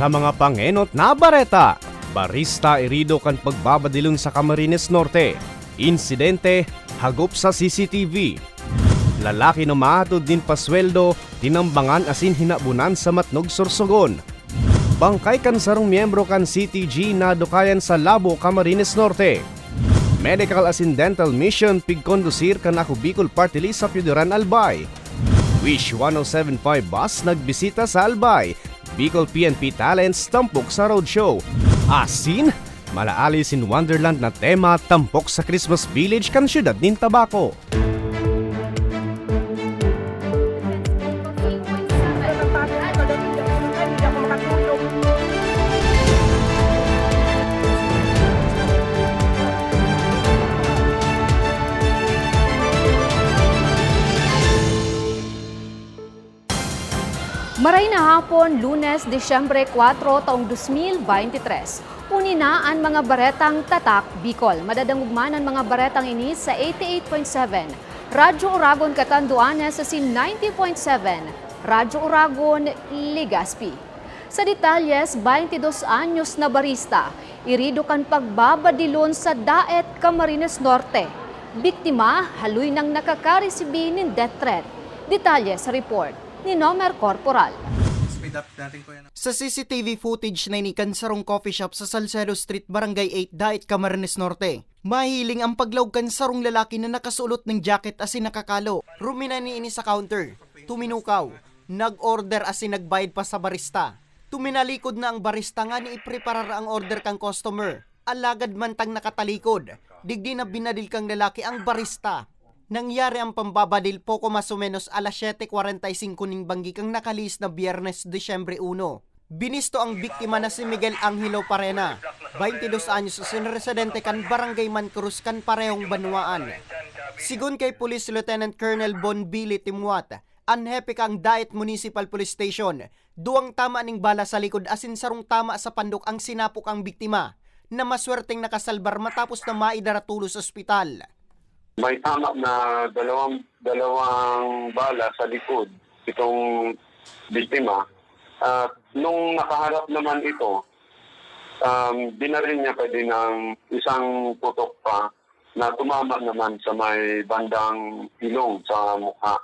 Sa mga pangenot na bareta, barista irido kan pagbabadilon sa Camarines Norte. Insidente, hagop sa CCTV. Lalaki na mahatod din pasweldo, tinambangan asin hinabunan sa Matnog Sorsogon. Bangkay kan sarong miyembro kan CTG na dukayan sa Labo, Camarines Norte. Medical asin dental mission pigkondusir kan ako Bicol Party List sa Piuderan Albay. Wish 1075 bus nagbisita sa Albay. Bicol PNP Talents tampok sa roadshow. Asin, malaalis in Wonderland na tema tampok sa Christmas Village kan syudad nin Tabaco. Hapon, lunes, Disyembre 4, taong 2023. Uni na ang mga baretang tatak Bicol. Madadangugman ang mga baretang ini sa 88.7. Radyo Oragon Catanduanes sa sin 90.7. Radyo Oragon Ligaspi. Sa detalyes, 22 anyos na barista, irido kan pagbabadilon sa Daet, Camarines Norte. Biktima, haluy nang nakakaresibi ng death threat. Detalye sa report ni Nomer Corporal. Speed up natin ko yan. Sa CCTV footage na inikan sa rong coffee shop sa Salcedo Street, Barangay 8, Daet, Camarines Norte. Mahiling ang paglawgan sa rong lalaki na nakasulot ng jacket asin nakakalo. Rumina ni ini sa counter. Tuminukaw. Nag-order asin nagbayad pa sa barista. Tuminalikod na ang barista nga ni ipreparar ang order kang customer. Alagad man tang nakatalikod. Digdi na binadil kang lalaki ang barista. Nangyari ang pambabadil poko mas o menos alas 7.45 ning banggi kang nakalis na biyernes Desyembre 1. Binisto ang biktima na si Miguel Angelo Parena, 22 anyos sin residente kan Barangay Mancruz kan parehong banwaan. Sigun kay Police Lieutenant Colonel Bon Billy Timwat, anhepe kang Diet Municipal Police Station, duwang tama ning bala sa likod asin sarong tama sa pandok ang sinapok ang biktima na maswerteng nakasalbar matapos na maidaratulo sa ospital. May tama na dalawang dalawang bala sa likod itong biktima. At nung nakaharap naman ito, um, binaril niya pa din ng isang putok pa na tumama naman sa may bandang ilong sa mukha.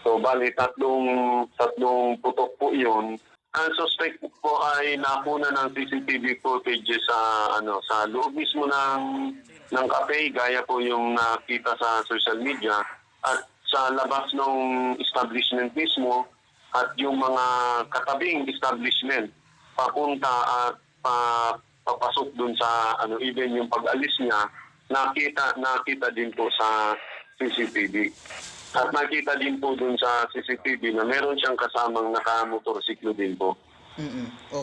So bali tatlong tatlong putok po 'yun. Ang suspect po ay nakuna ng CCTV footage sa ano sa loob mismo ng ng cafe gaya po yung nakita sa social media at sa labas ng establishment mismo at yung mga katabing establishment papunta at pa, papasok dun sa ano even yung pag-alis niya nakita nakita din po sa CCTV. At nakita din po dun sa CCTV na meron siyang kasamang nakamotorsiklo din po.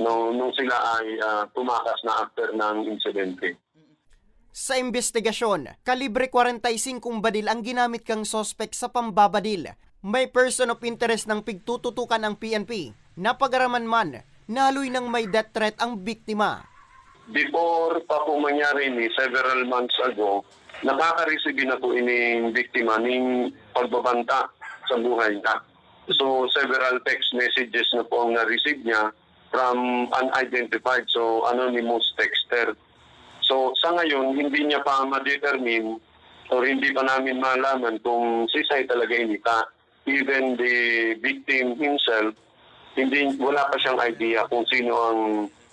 Nung, nung sila ay ah, tumakas na after ng insidente. Sa investigasyon, kalibre 45 badil ang ginamit kang sospek sa pambabadil. May person of interest ng pigtututukan ng PNP. Napagaraman man, naloy ng may death threat ang biktima. Before pa po mangyari ni several months ago, nakaka-receive na po ining biktima ng pagbabanta sa buhay niya. So several text messages na po ang na-receive niya from unidentified, so anonymous texter. So sa ngayon, hindi niya pa ma-determine or hindi pa namin malaman kung si Sai talaga inita. Even the victim himself, hindi wala pa siyang idea kung sino ang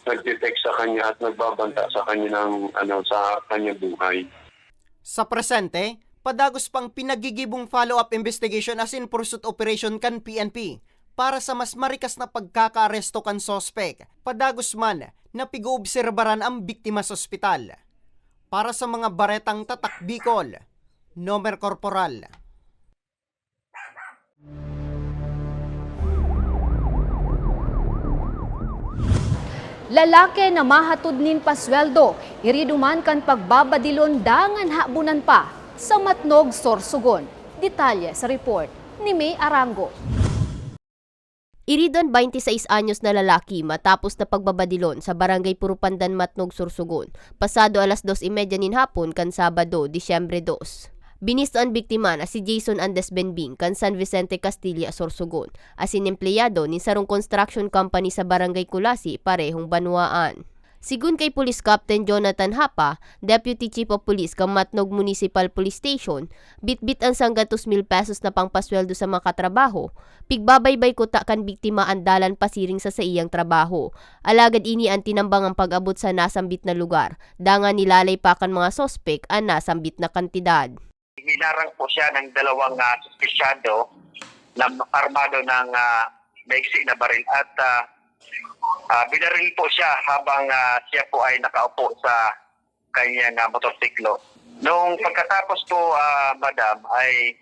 nagde-text sa kanya at nagbabanta sa kanya ng ano sa kanyang buhay. Sa presente, padagos pang pinagigibong follow-up investigation as in pursuit operation kan PNP para sa mas marikas na pagkakaaresto kan sospek. Padagos man na pig-oobserbaran ang biktima sa ospital. Para sa mga baretang tatak Bicol, Nomer Corporal. Lalaki na mahatod nin pasweldo, iriduman kan pagbabadilon dangan habunan pa sa Matnog, Sorsogon. Detalye sa report ni May Arango. Iridon 26 anyos na lalaki matapos na pagbabadilon sa barangay Purupandan Matnog, Sursugon. Pasado alas 2.30 nin hapon kan Sabado, Disyembre 2. Binisto ang biktima na si Jason Andes Benbing kan San Vicente Castilla, Sorsogon, asin empleyado ni sarong construction company sa Barangay Kulasi, parehong banwaan. Sigun kay Police Captain Jonathan Hapa, Deputy Chief of Police kang Matnog Municipal Police Station, bitbit ang sangga 2,000 pesos na pangpasweldo sa mga katrabaho, pigbabaybay kuta kan biktima andalan pasiring sa sa iyang trabaho. Alagad ini ang tinambang ang pag-abot sa nasambit na lugar, dangan nilalay pa kan mga sospek ang nasambit na kantidad. Hinarang po siya ng dalawang uh, suspisyado na armado ng uh, maiksi na baril at uh, uh, binaril po siya habang ah, siya po ay nakaupo sa kanyang uh, motorsiklo. Noong pagkatapos po, ah, madam, ay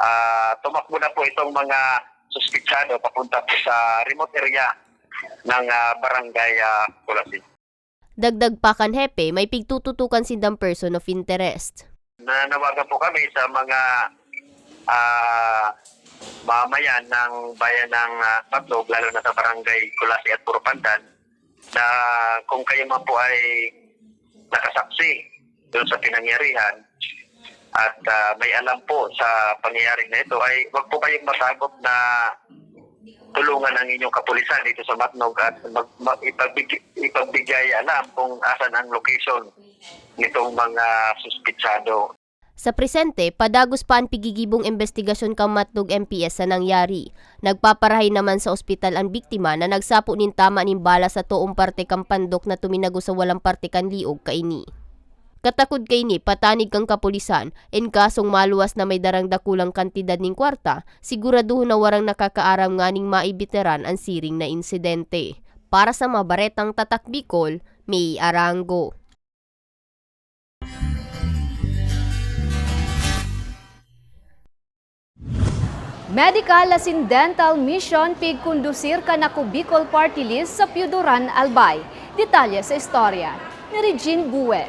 ah, tumakbo na po itong mga suspitsado papunta po sa remote area ng ah, barangay uh. Dagdag pa kan hepe, may pigtututukan sindang person of interest. Nanawagan po kami sa mga ah mamayan ng bayan ng uh, Patlog, lalo na sa barangay Kulasi at Puro Pandan, na kung kayo man po ay nakasaksi doon sa pinangyarihan at ah, may alam po sa pangyayari na ito, ay wag po kayong masagop na tulungan ng inyong kapulisan dito sa Matnog at mag, mag, ipagbigay, ipagbigay alam kung asan ang location nitong mga suspitsado Sa presente, padagos pa ang pigigibong investigasyon kang Matnog MPS sa nangyari. Nagpaparahay naman sa ospital ang biktima na nagsapo nin tama nin bala sa toong parte kang pandok na tuminago sa walang parte kan liog kaini. Katakod kay ni patanig kang kapulisan, en kasong maluwas na may darang dakulang kantidad ning kwarta, siguraduho na warang nakakaaram nga ning maibiteran ang siring na insidente. Para sa mabaretang tatak Bicol, May Arango. Medical asin dental mission pig kundusir ka na Bicol Party List sa Piuduran, Albay. Detalye sa istorya ni Regine Bue.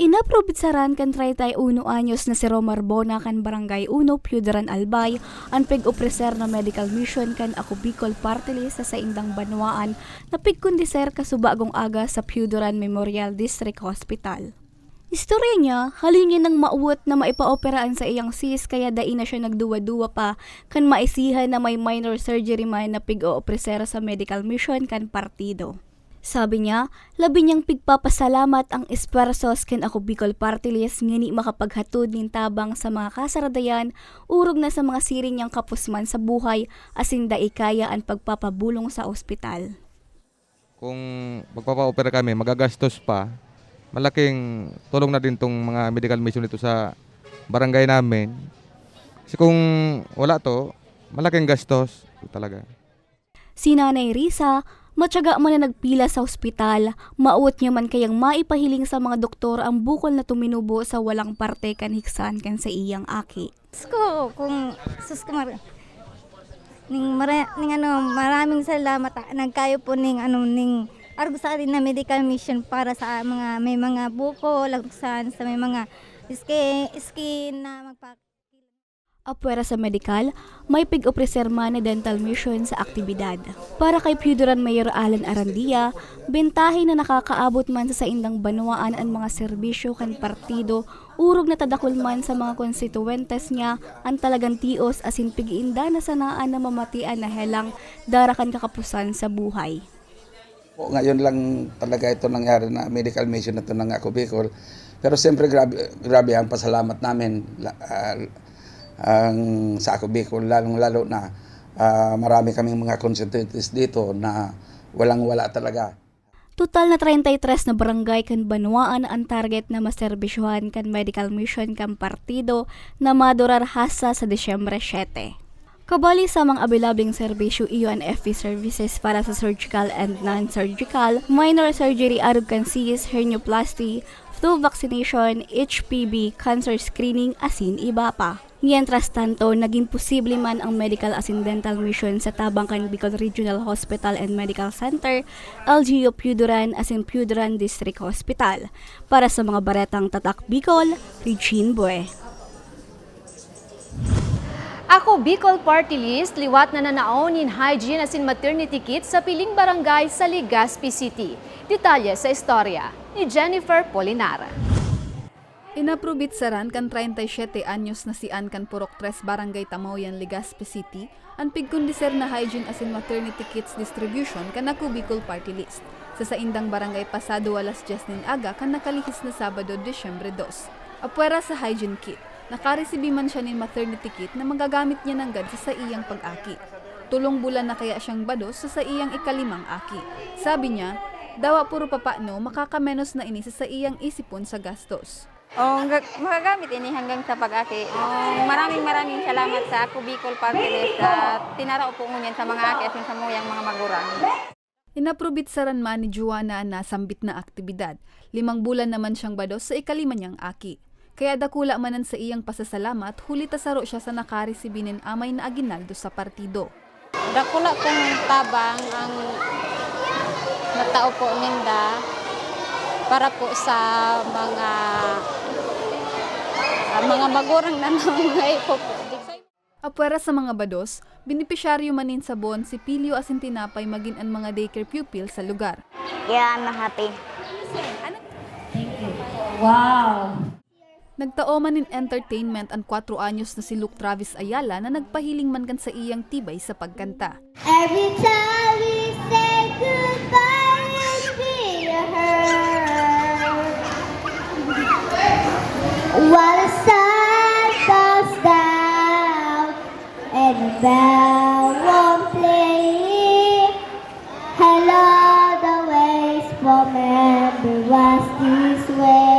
Inaprobitsaran kan 31 anyos na si Romar Bona kan Barangay 1, Piudaran Albay, ang pig-opreser na medical mission kan Ako Bicol Party List sa saindang banwaan na pigkundiser kasubagong aga sa Piudaran Memorial District Hospital. Istorya niya, halin niya ng mauwat na maipaoperaan sa iyang sis kaya dai na siya nagduwa-duwa pa kan maisihan na may minor surgery man na pig-oopresera sa medical mission kan partido. Sabi niya, labi niyang pigpapasalamat ang esparsos ken ako Bicol Party List ngini makapaghatod nin tabang sa mga kasaradayan, urog na sa mga siring niyang kapusman sa buhay, asin daikaya ang pagpapabulong sa ospital. kung magpapa-opera kami, magagastos pa, malaking tulong na din tong mga medical mission dito sa barangay namin. Kasi kung wala to, malaking gastos talaga. Si Nanay Risa, matyaga man na nagpila sa ospital, mauot niya man kayang maipahiling sa mga doktor ang bukol na tuminubo sa walang parte kan hiksan kan sa iyang aki. ko kung sus ko mar ning, mara, ning ano maraming salamat nagkayo po ning ano ning argo sa atin na medical mission para sa mga may mga buko lagsan sa may mga skin skin na magpa Apwera sa medical, may pig-opreser man na dental mission sa aktibidad. Para kay Puduran Mayor Alan Arandia, bentahe na nakakaabot man sa saindang banwaan ang mga serbisyo kan partido, urog na tadakol man sa mga konstituentes niya ang talagang tios asin pigiinda na sanaan na mamatian na helang darakan kakapusan sa buhay. Ngayon lang talaga ito nangyari na medical mission na ito ng Ako Bicol. Pero siyempre grabe, grabe ang pasalamat namin ah, ang sa Ako Bicol, lalong-lalo na ah, marami kaming mga constituents dito na walang-wala talaga. Total na 33 na barangay kan banwaan ang target na maserbisyohan kan medical mission kan partido na madurar hasa sa Desyembre 7. Kabali sa mga abilabing serbisyo UNFP services para sa surgical and non-surgical, minor surgery kan cis, hernioplasty, flu vaccination, HPV, cancer screening, asin iba pa. Mientras tanto, naging posible man ang medical asin dental mission sa Tabangkan Bicol Regional Hospital and Medical Center, LGU Puduran asin Puduran District Hospital. Para sa mga baretang tatak Bicol, Regine Bue. Ako Bicol Party List, liwat na nanaon in hygiene asin maternity kit sa piling barangay sa Legazpi City. Detalye sa istorya ni Jennifer Polinar. Inaprobit saran kan 37 anyos na si Ann kan Purok 3 Barangay Tamoyan, Legazpi City, ang pigkundiser na hygiene as in maternity kits distribution kan na Bicol Party List. Sa saindang barangay pasado alas 10 nin aga kan nakalihis na Sabado, Desyembre 2. Apwera sa hygiene kit, nakaresibi man siya nin maternity kit na magagamit niya ng gad sa sa iyang pag-aki. Tulong bulan na kaya siyang bados sa sa iyang ikalimang aki. Sabi niya, dawa puro papano makakamenos na ini sa sa iyang isipon sa gastos. Oh, ga- magagamit ini hanggang sa pag-aki. Oh, maraming maraming salamat sa ako Bicol Party List at tinaraw po ngunyan sa mga aki asin sa muyang mga magurang. Inaprobit saran man ni Juana na sambit na aktibidad. Limang bulan naman siyang bados sa ikalima niyang aki. Kaya dakula manan sa iyang pasasalamat, huli tasaro siya sa nakaresibinin amay na aginaldo sa partido. Dakula kong tabang ang natao po ninda para po sa mga ah, mga magurang na nangangay po po. Apwera sa mga bados, binipisyaryo manin sa bon si Pilio Asintinapay maging ang mga daycare pupil sa lugar. Kaya nahati. Nagtao man in entertainment ang 4 anyos na si Luke Travis Ayala na nagpahiling man sa iyang tibay sa pagkanta. Every time we say goodbye, it be a hurt. While down and the bell won't play. Hello, the ways remember us this way.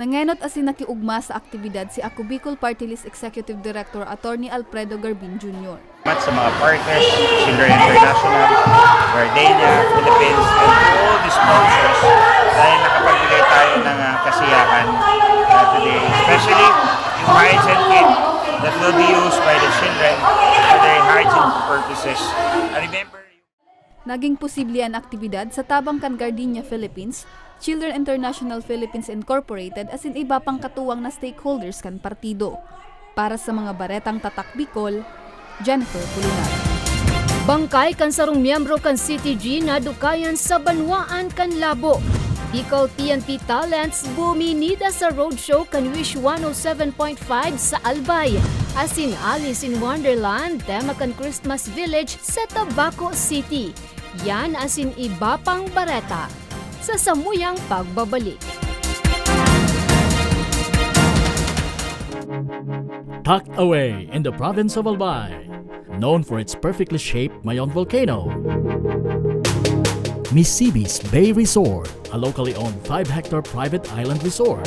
Nangenot asin nakiugma sa aktibidad si Ako Bicol Party List Executive Director Attorney Alfredo Garbin Jr. Sa mga partners, Children International, Gardenia, Philippines, and all the sponsors dahil nakapagbigay tayo ng ah, kasiyahan uh, today. Especially yung hygiene kit that will be used by the children for their hygiene purposes. I remember Naging posible ang aktibidad sa Tabangkan Gardenia Philippines, Children International Philippines Incorporated as in iba pang katuwang na stakeholders kan partido. Para sa mga baretang tatak Bicol, Jennifer Pulinar. Bangkay kan sarong miyembro kan CTG na dukayan sa Banwaan kan Labo. Bicol TNT Talents buminida sa roadshow kan Wish 107.5 sa Albay. Asin Alice in Wonderland, tema kan Christmas Village sa Tabaco City. Yan asin iba pang bareta sa samuyang pagbabalik. tucked away in the province of Albay, known for its perfectly shaped Mayon volcano. Misibis Bay Resort, a locally owned 5-hectare private island resort.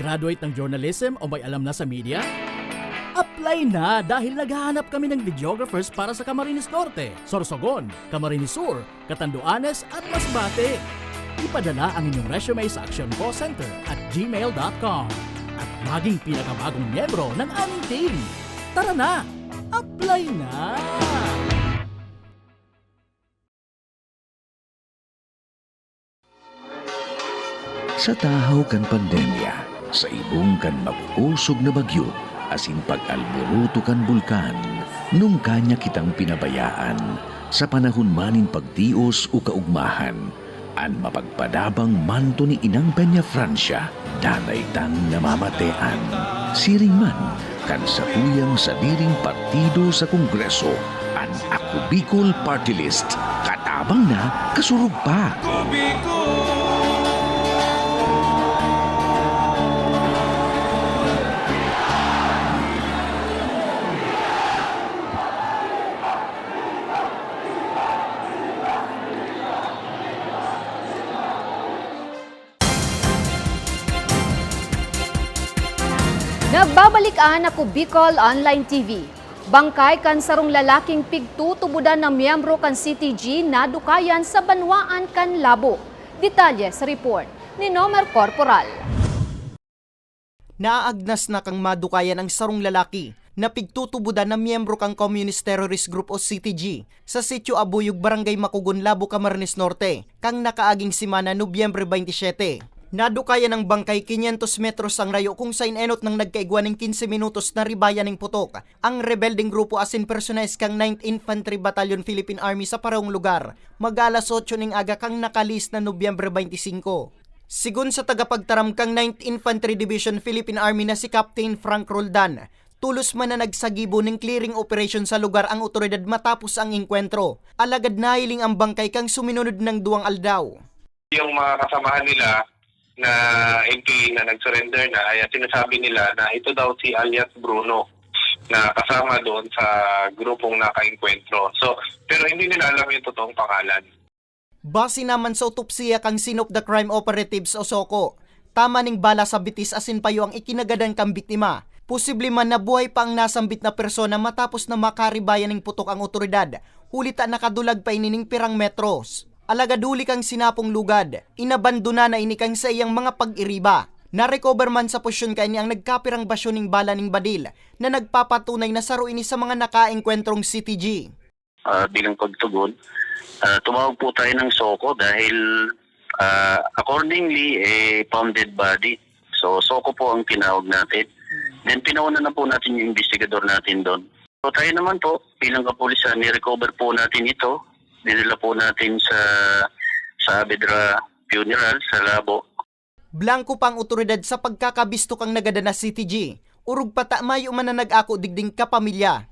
Graduate ng journalism o may alam na sa media? Apply na dahil naghahanap kami ng videographers para sa Camarines Norte, Sorsogon, Camarines Sur, Catanduanes at Masbate. Ipadala ang inyong resume sa Action Call Center at gmail.com at maging pinakabagong miyembro ng aming team. Tara na! Apply na! Sa tahaw kan pandemya, sa ibong kan mapuusog na bagyo, asin pag-alburuto kan bulkan, nung kanya kitang pinabayaan, sa panahon manin pagtios o kaugmahan, an mapagpadabang manto ni Inang Peña Francia, danay tang namamatean. Siring man, kan sa tuyang sa diring partido sa Kongreso, an Ako Bicol Party List, katabang na kasurug pa. Nagbabalikan ako Bicol Online TV. Bangkay kan sarong lalaking pigtutubudan ng miyembro kan CTG na dukayan sa Banwaan kan Labo. Detalye sa report ni Nomer Corporal. Naaagnas na kang madukayan ang sarong lalaki na pigtutubudan ng miyembro kang Communist Terrorist Group o CTG sa sitio Abuyog, Barangay Makugon, Labo, Camarines Norte, kang nakaaging simana Nobyembre 27. Nadukayan ng bangkay 500 metros ang rayo kung sa enot ng nagkaigwa ng 15 minutos na ribayan ng putok. Ang rebelding grupo asin personalis kang 9th Infantry Battalion Philippine Army sa parehong lugar. Mag-alas 8 ning aga kang nakalis na Nobyembre 25. Sigun sa tagapagtaram kang 9th Infantry Division Philippine Army na si Captain Frank Roldan, tulos man na nagsagibo ng clearing operation sa lugar ang otoridad matapos ang inkwentro. Alagad nahiling ang bangkay kang suminunod ng duwang aldaw. Yung mga kasamahan nila na MP na nag-surrender na, ay sinasabi nila na ito daw si alias Bruno na kasama doon sa grupong nakainkwentro. So, pero hindi nila alam yung totoong pangalan. Base naman sa autopsiya kang sinop the crime operatives o SOCO, tama ning bala sa bitis asin payo ang ikinagadan kang biktima. Posible man nabuhay pa ang nasambit na persona matapos na makaribayan ng putok ang otoridad. Hulita nakadulag pa inining pirang metros. Alagaduli kang sinapong lugad. Inabandona na ini kang sa iyang mga pag-iriba. Na-recover man sa posyon kay ang nagkapirang basyo ning bala ning badil na nagpapatunay na saro ini sa mga nakaengkwentrong CTG. Ah, bilang pagtugon, ah, tumawag po tayo ng SOCO dahil ah, accordingly, eh, found dead body. So, SOCO po ang tinawag natin. Then, pinauna na po natin yung investigador natin doon. So, tayo naman po, bilang kapulisan, ni-recover po natin ito. Dinala po natin sa sa Abedra Funeral sa Labo. Blanco pang otoridad sa pagkakabisto kang nagadana CTG. Urug pata mayo man na nag-ako digding kapamilya.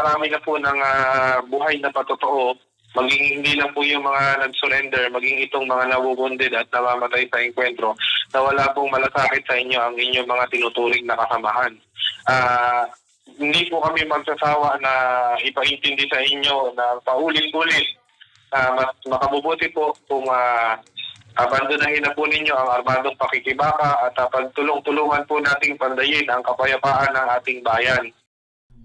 Marami na po ng ah, buhay na patotoo, maging hindi lang po yung mga nag-surrender, maging itong mga nawubunded at namamatay sa enkwentro, na wala pong malasakit sa inyo ang inyong mga tinuturing na kasamahan. Ah, hindi po kami magsasawa na ipaintindi sa inyo na paulit-ulit na mas makabubuti po kung uh, abandonahin na po ninyo ang armadong pakikibaka at uh, pagtulong-tulungan po nating pandayin ang kapayapaan ng ating bayan.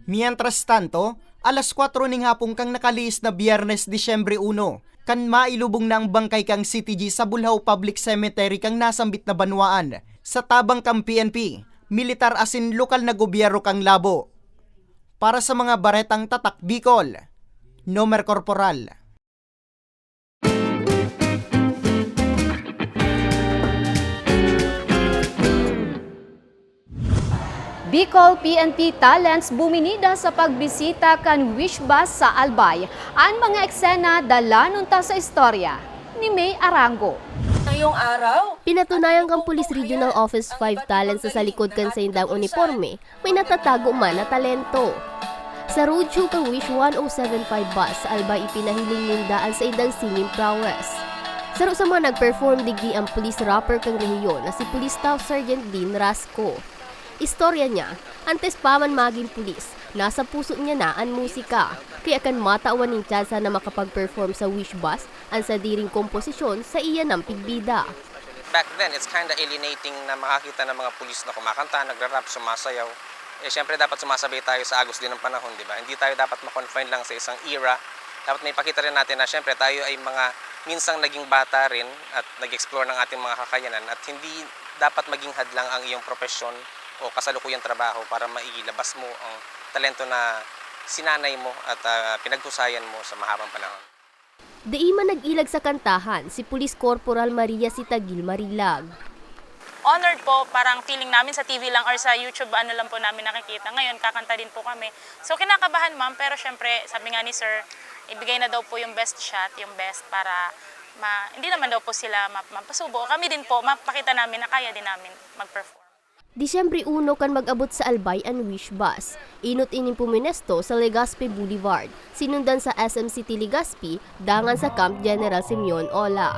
Mientras tanto, alas 4 ning hapon kang nakaliis na Biyernes Disyembre 1, kan mailubong ang bangkay kang CTG sa Bulhaw Public Cemetery kang nasambit na banwaan. Sa tabang kang PNP, militar asin lokal na gobyerno kang labo. Para sa mga baretang tatak Bicol, Nomer Corporal. Bicol PNP Talents buminida sa pagbisita kan Wish Bus sa Albay. Ang mga eksena dala nunta sa istorya ni May Arango. Ngayong araw, Pinatunayan kang Police Regional Office 5 talent sa salikod kan sa indang uniforme, may natatago man na talento. Sa roadshow kang Wish 1075 bus, alba ipinahiling nindaan sa indang singing prowess. Saro sa mga nag-perform digdi ang police rapper kang rehiyon na si Police Staff Sergeant Dean Rasco. Istorya niya, antes pa man maging pulis, nasa puso niya na ang musika. Kaya kan matawan ng tsansa na makapag-perform sa Wish Bus ang sa diring komposisyon sa iya ng pigbida. back then, it's kind of alienating na makakita ng mga pulis na kumakanta, nagra-rap, sumasayaw. Eh, syempre dapat sumasabay tayo sa agos din ng panahon, di ba? Hindi tayo dapat makonfine lang sa isang era. Dapat may pakita rin natin na syempre tayo ay mga minsang naging bata rin at nag-explore ng ating mga kakayanan at hindi dapat maging hadlang ang iyong profesyon o kasalukuyang trabaho para mailabas mo ang talento na sinanay mo at ah, pinaghusayan mo sa mahabang panahon. Di man nag-ilag sa kantahan si Police Corporal Maria Sitagil Marilag. honored po, parang feeling namin sa TV lang or sa YouTube, ano lang po namin nakikita. Ngayon, kakanta din po kami. So, kinakabahan ma'am, pero syempre, sabi nga ni sir, ibigay na daw po yung best shot, yung best para ma, hindi naman daw po sila map, mapasubo. Kami din po, mapakita namin na kaya din namin mag-perform. Disyembre 1 kan mag-abot sa Albay ang Wish Bus. Inot ining puminesto sa Legazpi Boulevard. Sinundan sa SM City Legazpi, dangan sa Camp General Simeon Ola.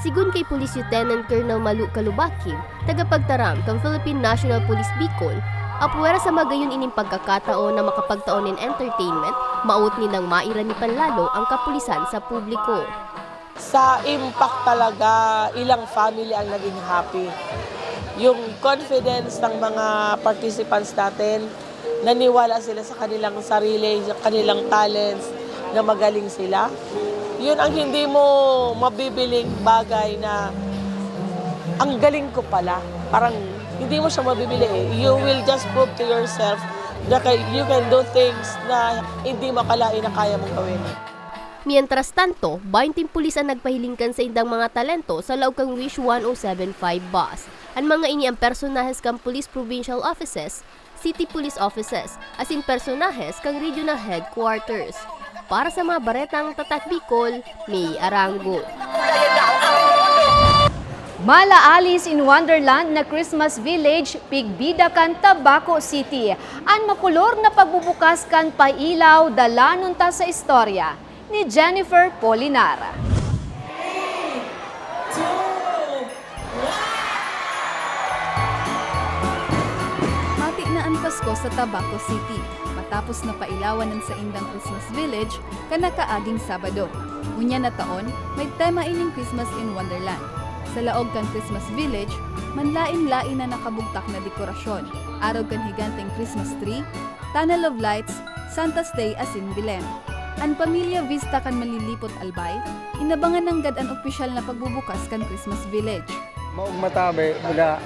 Sigun kay Police Lieutenant Colonel Malu Kalubakim, tagapagtaram kang Philippine National Police Bicol, apwera sa magayon ining pagkakataon na makapagtaon in entertainment, maut ni nang maira ni panlalo ang kapulisan sa publiko. Sa impact talaga, ilang family ang naging happy. yung confidence ng mga participants natin, naniwala sila sa kanilang sarili, sa kanilang talents, na magaling sila. Yun ang hindi mo mabibiling bagay na ang galing ko pala. Parang hindi mo siya mabibili eh. You will just prove to yourself na you can do things na hindi makalain na kaya mong gawin. Mientras tanto, 20 pulis ang nagpahilingkan sa indang mga talento sa loob Wish 1075 bus. Ang mga ini ang personahes kang police provincial offices, city police offices, as in personahes kang regional headquarters. Para sa mga baretang tatak Bicol, May Arango. Mala Alice in Wonderland na Christmas Village, Pigbida kan Tabaco City. Ang makulor na pagbubukas kan pailaw dalanon ta sa istorya ni Jennifer Polinar. Mati na ang Pasko sa Tabaco City matapos na pailawan ng Saindang Christmas Village kanakaaging Sabado. Unya na taon, may tema ining Christmas in Wonderland. Sa laog kan Christmas Village, manlain-lain na nakabugtak na dekorasyon. Araw kan higanteng Christmas tree, tunnel of lights, Santa's Day asin Bilem. Ang pamilya Vista kan malilipot albay, inabangan ng gad ang opisyal na pagbubukas kan Christmas Village. Maug matabi, mula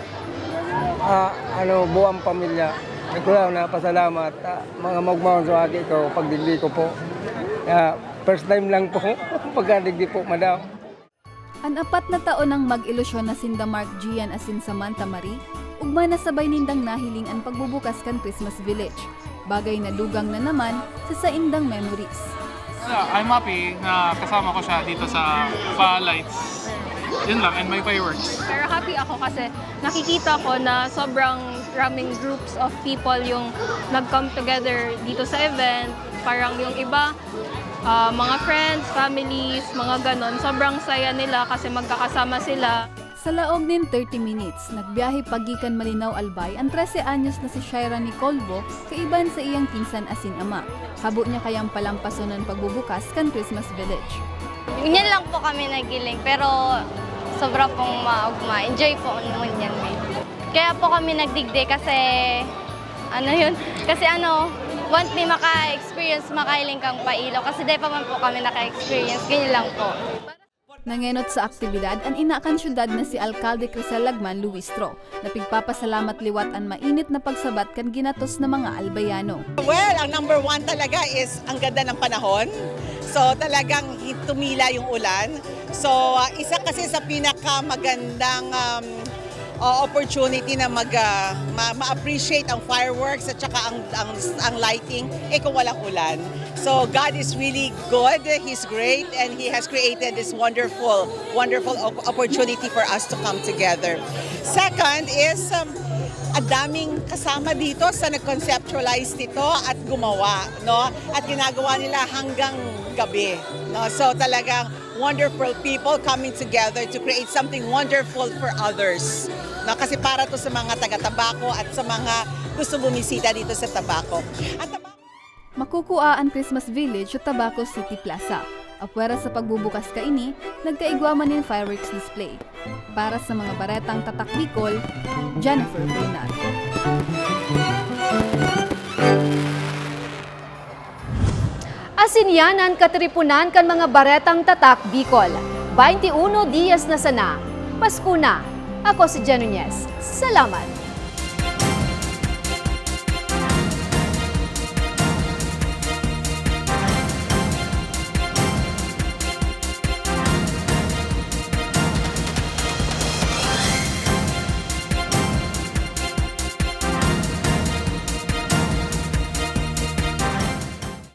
ah, ano, buwang pamilya. Nagkulaw na pasalamat. Ah, mga magmahon sa aki ko, pagdigdi ko po. Ah, first time lang po, pagkadigdi po, madam. Ang apat na taon ang mag-ilusyon na sinda Mark Gian asin Samantha Marie, ugma na sabay nindang nahiling ang pagbubukas kan Christmas Village. Bagay na dugang na naman sa saindang memories. Yeah, I'm happy na kasama ko siya dito sa pa lights. Yun lang, and may fireworks. Pero happy ako kasi nakikita ko na sobrang raming groups of people yung nag-come together dito sa event. Parang yung iba, ah, mga friends, families, mga ganon. Sobrang saya nila kasi magkakasama sila. Sa laog nin 30 minutes, nagbiyahe pagikan Malinaw Albay ang 13 anyos na si Shaira Nicolbo kaiban sa iyang pinsan asin ama. Habo niya kayang palampason ng pagbubukas kan Christmas Village. Ganyan lang po kami nagiling, pero sobra pong maugma. Enjoy po naman yan, may. Kaya po kami nagdigde kasi, ano yun, kasi ano, once may maka-experience, makailing kang pailaw. Kasi di pa man po kami naka-experience, ganyan lang po. Nangenot sa aktibidad ang inaakan syudad na si Alcalde Crisel Lagman Luistro na pigpapasalamat liwat ang mainit na pagsabat kan ginatos na mga albayano. Well, ang number one talaga is ang ganda ng panahon. So talagang tumila yung ulan. So uh, isa kasi sa pinakamagandang um, uh, opportunity na mag uh, ma- ma-appreciate ang fireworks at saka ang, ang, ang lighting eh kung walang ulan. So God is really good, He's great, and He has created this wonderful, wonderful op- opportunity for us to come together. Second is um, ang daming kasama dito sa nag-conceptualize nito at gumawa, no? At ginagawa nila hanggang gabi, no? So talagang wonderful people coming together to create something wonderful for others. No? Kasi para to sa mga taga-tabako at sa mga gusto bumisita dito sa tabako. At Makukuha ang Christmas Village sa Tabaco City Plaza. Apwera sa pagbubukas kaini, nagkaigwaman ng fireworks display. Para sa mga baretang tatak Bicol, Jennifer Bernard. Asinyanan katripunan kan mga baretang tatak Bicol. 21 dias na sana. Pasko na. Ako si Jen. Salamat.